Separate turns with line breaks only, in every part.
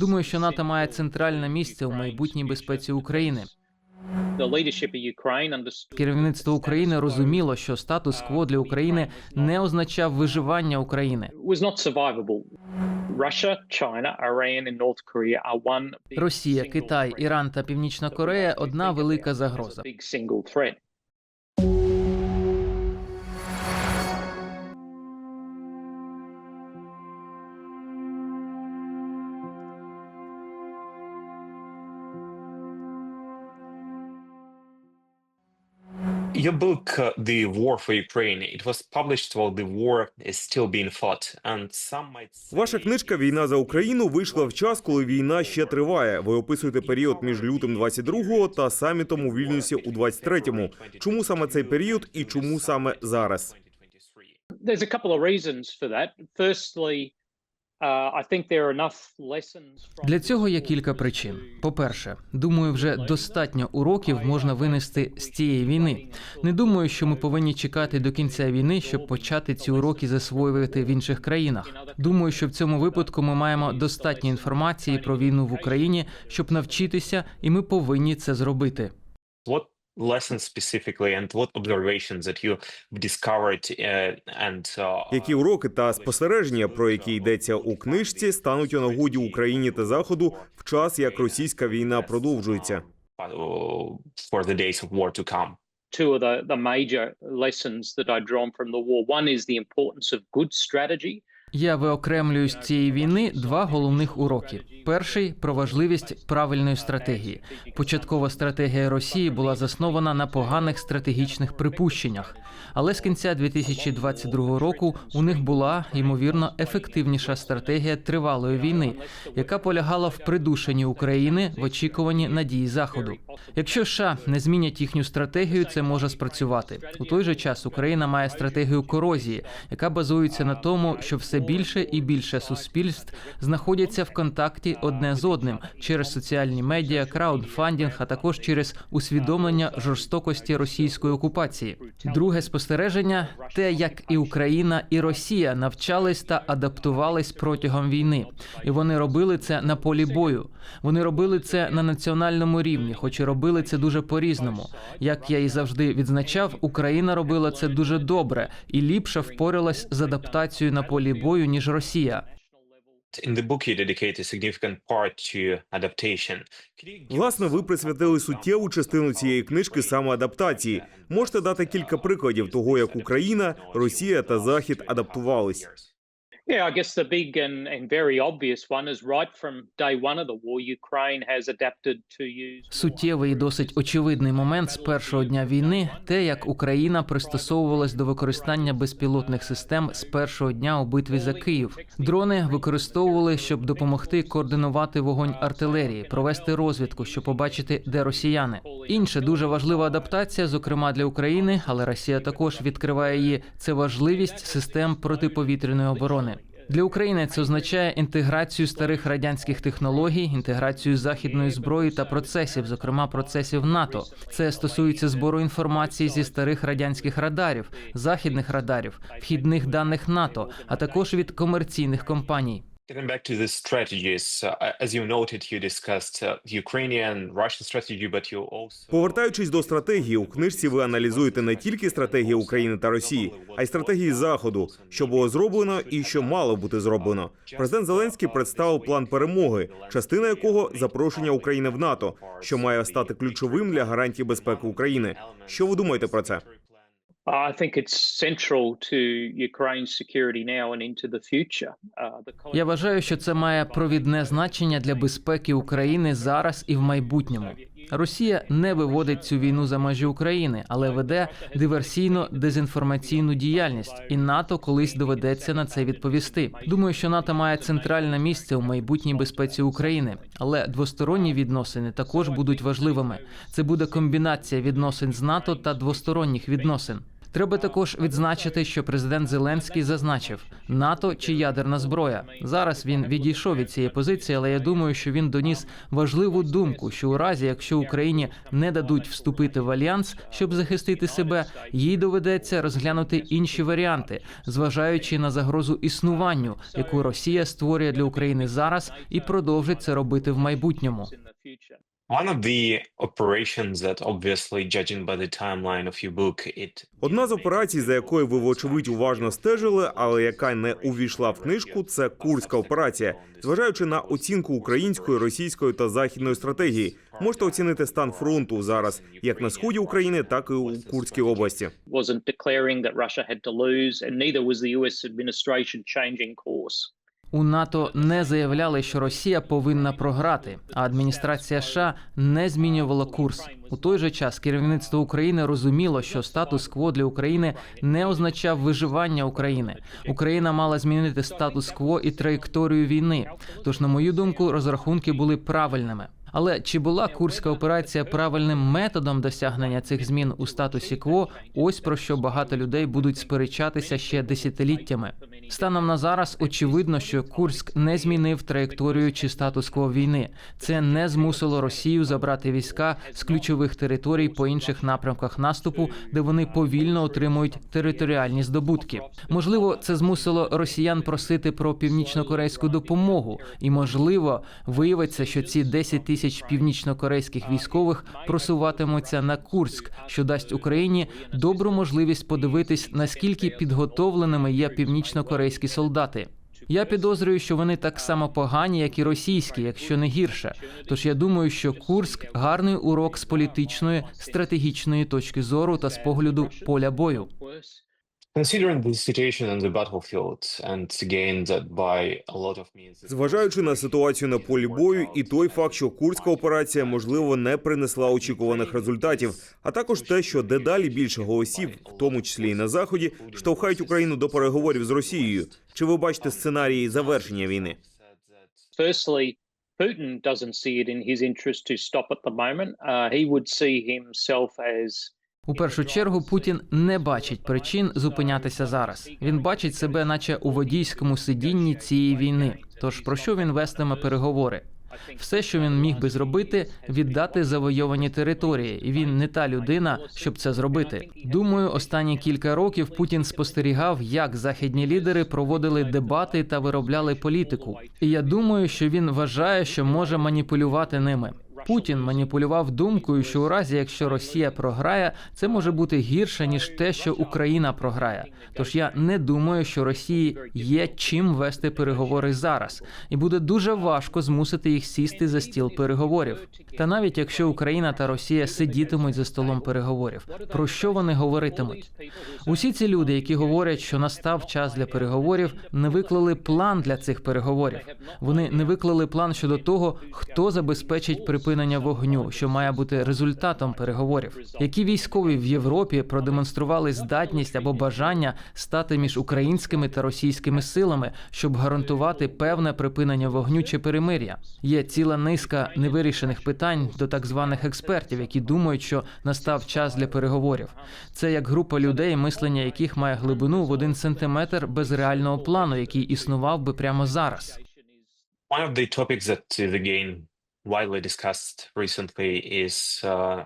Думаю, що НАТО має центральне місце у майбутній безпеці України. Керівництво України розуміло, що статус-кво для України не означав виживання України. Росія, Китай, Іран та Північна Корея одна велика загроза.
Your book, uh, The War for Ukraine, it was published while the war is still being fought, and some might say...
Ваша книжка Війна за Україну вийшла в час, коли війна ще триває. Ви описуєте період між лютим 22-го та самітом у Вільнюсі у 23-му. Чому саме цей період і чому саме зараз?
There's a couple of reasons for that. Firstly,
Для цього є кілька причин. По-перше, думаю, вже достатньо уроків можна винести з цієї війни. Не думаю, що ми повинні чекати до кінця війни, щоб почати ці уроки засвоювати в інших країнах. Думаю, що в цьому випадку ми маємо достатньо інформації про війну в Україні, щоб навчитися, і ми повинні це зробити.
What lessons specifically and what observations that you discovered uh, and uh,
Які уроки та спостереження, про які йдеться у книжці, стануть у нагоді Україні та Заходу в час, як російська війна продовжується?
uh, for the days of war to come?
two of the, the major lessons that I drawn from the war. One is the importance of good strategy.
Я виокремлюю з цієї війни два головних уроки: перший про важливість правильної стратегії. Початкова стратегія Росії була заснована на поганих стратегічних припущеннях. Але з кінця 2022 року у них була ймовірно ефективніша стратегія тривалої війни, яка полягала в придушенні України в очікуванні надії заходу. Якщо США не змінять їхню стратегію, це може спрацювати. У той же час Україна має стратегію корозії, яка базується на тому, що все більше і більше суспільств знаходяться в контакті одне з одним через соціальні медіа, краудфандінг, а також через усвідомлення жорстокості російської окупації. Друге спостереження те, як і Україна, і Росія навчались та адаптувались протягом війни, і вони робили це на полі бою. Вони робили це на національному рівні, хоч і робили це дуже по-різному. Як я і завжди відзначав, Україна робила це дуже добре і ліпше впоралась з адаптацією на полі бою ніж Росія.
Власне, ви присвятили суттєву частину цієї книжки саме адаптації. Можете дати кілька прикладів того, як Україна, Росія та Захід адаптувались.
Yeah, I guess the big and, and very obvious one is right from day one of the war, Ukraine has adapted to use.
Суттєвий і досить очевидний момент з першого дня війни те, як Україна пристосовувалась до використання безпілотних систем з першого дня у битві за Київ. Дрони використовували, щоб допомогти координувати вогонь артилерії, провести розвідку, щоб побачити, де росіяни. Інша дуже важлива адаптація, зокрема для України, але Росія також відкриває її. Це важливість систем протиповітряної оборони. Для України це означає інтеграцію старих радянських технологій, інтеграцію західної зброї та процесів, зокрема процесів НАТО. Це стосується збору інформації зі старих радянських радарів, західних радарів, вхідних даних НАТО, а також від комерційних компаній.
Getting back to the strategies, uh, as you noted, you discussed uh, Ukrainian, Russian strategy, but you also
Повертаючись до стратегії, у книжці ви аналізуєте не тільки стратегії України та Росії, а й стратегії Заходу, що було зроблено і що мало бути зроблено. Президент Зеленський представив план перемоги, частина якого запрошення України в НАТО, що має стати ключовим для гарантії безпеки України. Що ви думаєте про це?
I think it's central to Ukraine's security now and into the future. Uh,
Я вважаю, що це має провідне значення для безпеки України зараз і в майбутньому. Росія не виводить цю війну за межі України, але веде диверсійно-дезінформаційну діяльність, і НАТО колись доведеться на це відповісти. Думаю, що НАТО має центральне місце у майбутній безпеці України, але двосторонні відносини також будуть важливими. Це буде комбінація відносин з НАТО та двосторонніх відносин. Треба також відзначити, що президент Зеленський зазначив НАТО чи ядерна зброя. Зараз він відійшов від цієї позиції, але я думаю, що він доніс важливу думку, що у разі, якщо Україні не дадуть вступити в альянс, щоб захистити себе, їй доведеться розглянути інші варіанти, зважаючи на загрозу існуванню, яку Росія створює для України зараз і продовжить це робити в майбутньому.
One of the operations that obviously, judging by the timeline of your book, it
Одна з операцій, за якою ви вочевидь уважно стежили, але яка не увійшла в книжку, це курська операція. Зважаючи на оцінку української, російської та західної стратегії, можете оцінити стан фронту зараз як на сході України, так і у Курській області.
wasn't declaring that Russia had to lose, and neither was the US administration changing course.
У НАТО не заявляли, що Росія повинна програти, а адміністрація США не змінювала курс. У той же час керівництво України розуміло, що статус-кво для України не означав виживання України. Україна мала змінити статус-кво і траєкторію війни. Тож, на мою думку, розрахунки були правильними. Але чи була курська операція правильним методом досягнення цих змін у статусі кво? Ось про що багато людей будуть сперечатися ще десятиліттями. Станом на зараз очевидно, що Курськ не змінив траєкторію чи статус-кво війни. Це не змусило Росію забрати війська з ключових територій по інших напрямках наступу, де вони повільно отримують територіальні здобутки. Можливо, це змусило росіян просити про північнокорейську допомогу, і можливо виявиться, що ці 10 тисяч північнокорейських військових просуватимуться на Курськ, що дасть Україні добру можливість подивитись, наскільки підготовленими є північнокорейські солдати. Я підозрюю, що вони так само погані, як і російські, якщо не гірше. Тож я думаю, що Курськ гарний урок з політичної стратегічної точки зору та з погляду поля бою.
Worse.
considering the situation on the battlefield, and again that by a lot of means.
Зважаючи на ситуацію на полі бою, і той факт, що курська операція можливо не принесла очікуваних результатів, а також те, що дедалі більше голосів, в тому числі і на заході, штовхають Україну до переговорів з Росією. Чи ви бачите сценарії завершення війни?
Firstly, Putin doesn't see it in his interest to stop at the moment. Uh, he would see himself as
У першу чергу Путін не бачить причин зупинятися зараз. Він бачить себе, наче у водійському сидінні цієї війни. Тож про що він вестиме переговори? Все, що він міг би зробити, віддати завойовані території, і він не та людина, щоб це зробити. Думаю, останні кілька років Путін спостерігав, як західні лідери проводили дебати та виробляли політику. І я думаю, що він вважає, що може маніпулювати ними. Путін маніпулював думкою, що у разі, якщо Росія програє, це може бути гірше ніж те, що Україна програє. Тож я не думаю, що Росії є чим вести переговори зараз, і буде дуже важко змусити їх сісти за стіл переговорів. Та навіть якщо Україна та Росія сидітимуть за столом переговорів, про що вони говоритимуть? Усі ці люди, які говорять, що настав час для переговорів, не виклали план для цих переговорів. Вони не виклали план щодо того, хто забезпечить припинення вогню, що має бути результатом переговорів. Які військові в Європі продемонстрували здатність або бажання стати між українськими та російськими силами, щоб гарантувати певне припинення вогню чи перемир'я? Є ціла низка невирішених питань до так званих експертів, які думають, що настав час для переговорів. Це як група людей, мислення яких має глибину в один сантиметр без реального плану, який існував би прямо зараз.
One of the topics that again widely discussed recently is uh,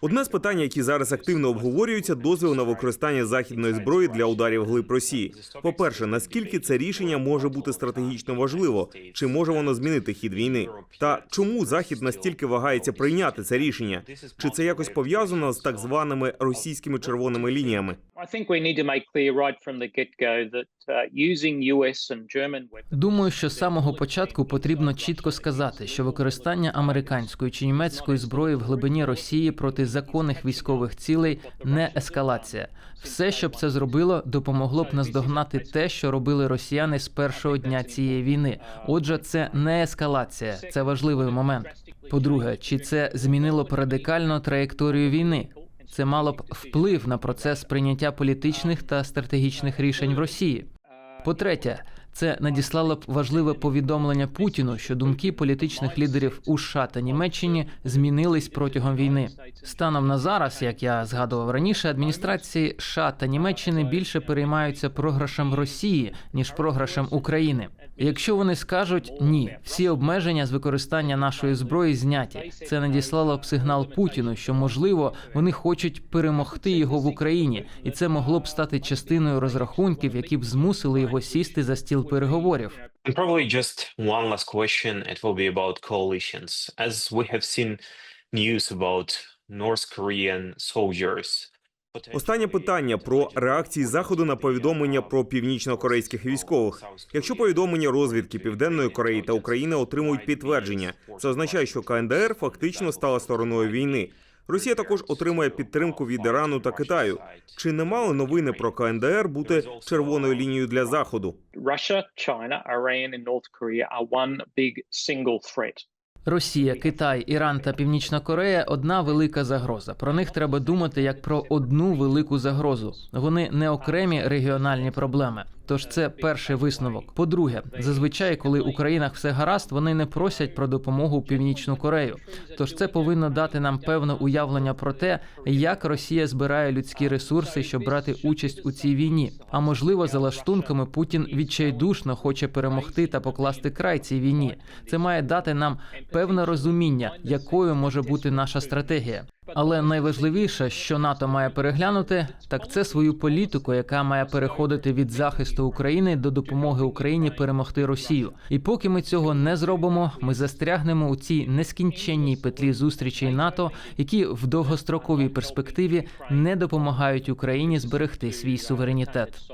Одне з питань, які зараз активно обговорюються, дозвіл на використання західної зброї для ударів глиб Росії. По-перше, наскільки це рішення може бути стратегічно важливо, чи може воно змінити хід війни? Та чому захід настільки вагається прийняти це рішення? Чи це якось пов'язано з так званими російськими червоними лініями?
I think we need to make clear right from the get-go that uh, using US and German weapons.
Думаю, що з самого початку потрібно чітко сказати, що використання американської чи німецької зброї в глибині Росії проти законних військових цілей не ескалація. Все, що б це зробило, допомогло б наздогнати те, що робили росіяни з першого дня цієї війни. Отже, це не ескалація, це важливий момент. По-друге, чи це змінило б радикально траєкторію війни? Це мало б вплив на процес прийняття політичних та стратегічних рішень в Росії. По-третє, Це надіслало б важливе повідомлення Путіну, що думки політичних лідерів у США та Німеччині змінились протягом війни. Станом на зараз, як я згадував раніше, адміністрації США та Німеччини більше переймаються програшем Росії ніж програшем України. Якщо вони скажуть ні, всі обмеження з використання нашої зброї зняті. Це надіслало б сигнал Путіну, що можливо вони хочуть перемогти його в Україні, і це могло б стати частиною розрахунків, які б змусили його сісти за стіл переговорів.
Probably just one last question. It coalitions. As we have seen news about North Korean soldiers.
Останнє питання про реакції заходу на повідомлення про північно-корейських військових. Якщо повідомлення розвідки Південної Кореї та України отримують підтвердження, це означає, що КНДР фактично стала стороною війни. Росія також отримує підтримку від Ірану та Китаю. Чи не мали новини про КНДР бути червоною лінією для заходу?
Russia, China, Iran, and North Korea are one big single threat.
Росія, Китай, Іран та Північна Корея одна велика загроза. Про них треба думати як про одну велику загрозу. Вони не окремі регіональні проблеми. Тож це перший висновок. По-друге, зазвичай, коли у країнах все гаразд, вони не просять про допомогу Північну Корею. Тож це повинно дати нам певне уявлення про те, як Росія збирає людські ресурси, щоб брати участь у цій війні. А можливо, за лаштунками Путін відчайдушно хоче перемогти та покласти край цій війні. Це має дати нам певне розуміння, якою може бути наша стратегія. Але найважливіше, що НАТО має переглянути, так це свою політику, яка має переходити від захисту України до допомоги Україні перемогти Росію. І поки ми цього не зробимо, ми застрягнемо у цій нескінченній петлі зустрічей НАТО, які в довгостроковій перспективі не допомагають Україні зберегти свій суверенітет.